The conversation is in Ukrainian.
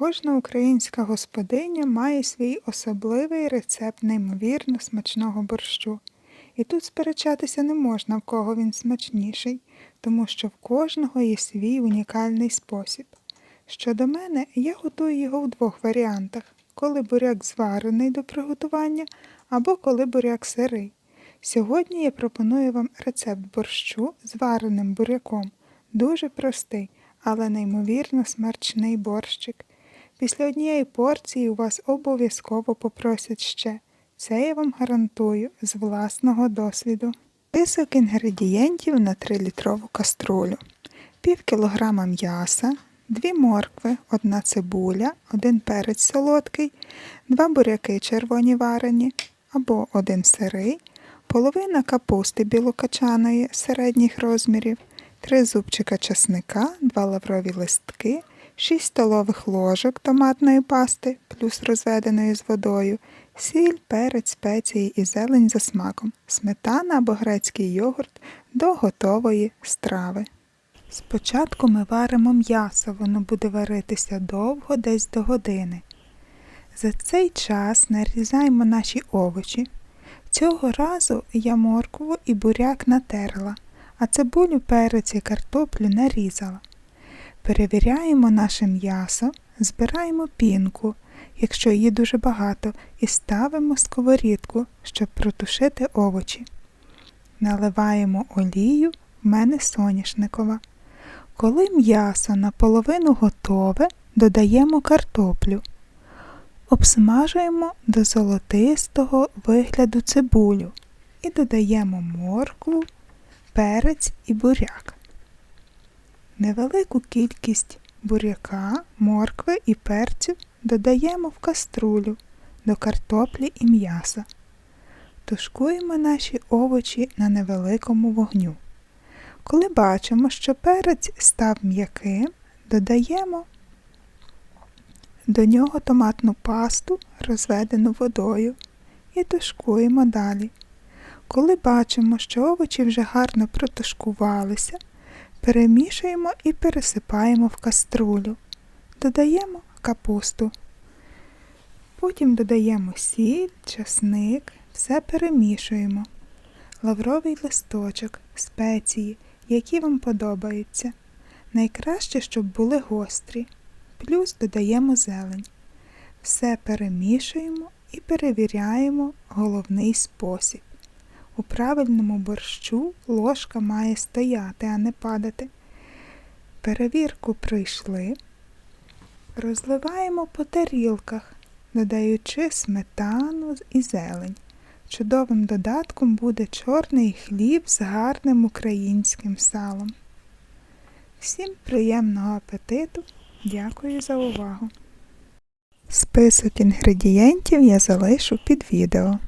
Кожна українська господиня має свій особливий рецепт неймовірно смачного борщу. І тут сперечатися не можна, в кого він смачніший, тому що в кожного є свій унікальний спосіб. Щодо мене, я готую його в двох варіантах: коли буряк зварений до приготування, або коли буряк сирий. Сьогодні я пропоную вам рецепт борщу з вареним буряком. Дуже простий, але неймовірно смачний борщик. Після однієї порції у вас обов'язково попросять ще. Це я вам гарантую з власного досвіду. Список інгредієнтів на 3-літрову каструлю. Пів кілограма м'яса, 2 моркви, 1 цибуля, 1 перець солодкий, 2 буряки червоні варені або 1 сирий, половина капусти білокачаної середніх розмірів, 3 зубчика чесника, 2 лаврові листки, 6 столових ложок томатної пасти, плюс розведеної з водою, сіль, перець, спеції і зелень за смаком, сметана або грецький йогурт до готової страви. Спочатку ми варимо м'ясо, воно буде варитися довго, десь до години. За цей час нарізаємо наші овочі. Цього разу я моркву і буряк натерла, а цибулю, перець і картоплю нарізала. Перевіряємо наше м'ясо, збираємо пінку, якщо її дуже багато, і ставимо сковорідку, щоб протушити овочі. Наливаємо олію, в мене соняшникова. Коли м'ясо наполовину готове, додаємо картоплю. Обсмажуємо до золотистого вигляду цибулю і додаємо моркву, перець і буряк. Невелику кількість буряка, моркви і перцю додаємо в каструлю до картоплі і м'яса. Тушкуємо наші овочі на невеликому вогню. Коли бачимо, що перець став м'яким, додаємо до нього томатну пасту, розведену водою, і тушкуємо далі. Коли бачимо, що овочі вже гарно протушкувалися, перемішуємо і пересипаємо в каструлю. Додаємо капусту. Потім додаємо сіль, часник, все перемішуємо. Лавровий листочок, спеції, які вам подобаються. Найкраще, щоб були гострі. Плюс додаємо зелень. Все перемішуємо і перевіряємо головний спосіб. У правильному борщу ложка має стояти, а не падати. Перевірку пройшли. Розливаємо по тарілках, додаючи сметану і зелень. Чудовим додатком буде чорний хліб з гарним українським салом. Всім приємного апетиту! Дякую за увагу! Список інгредієнтів я залишу під відео.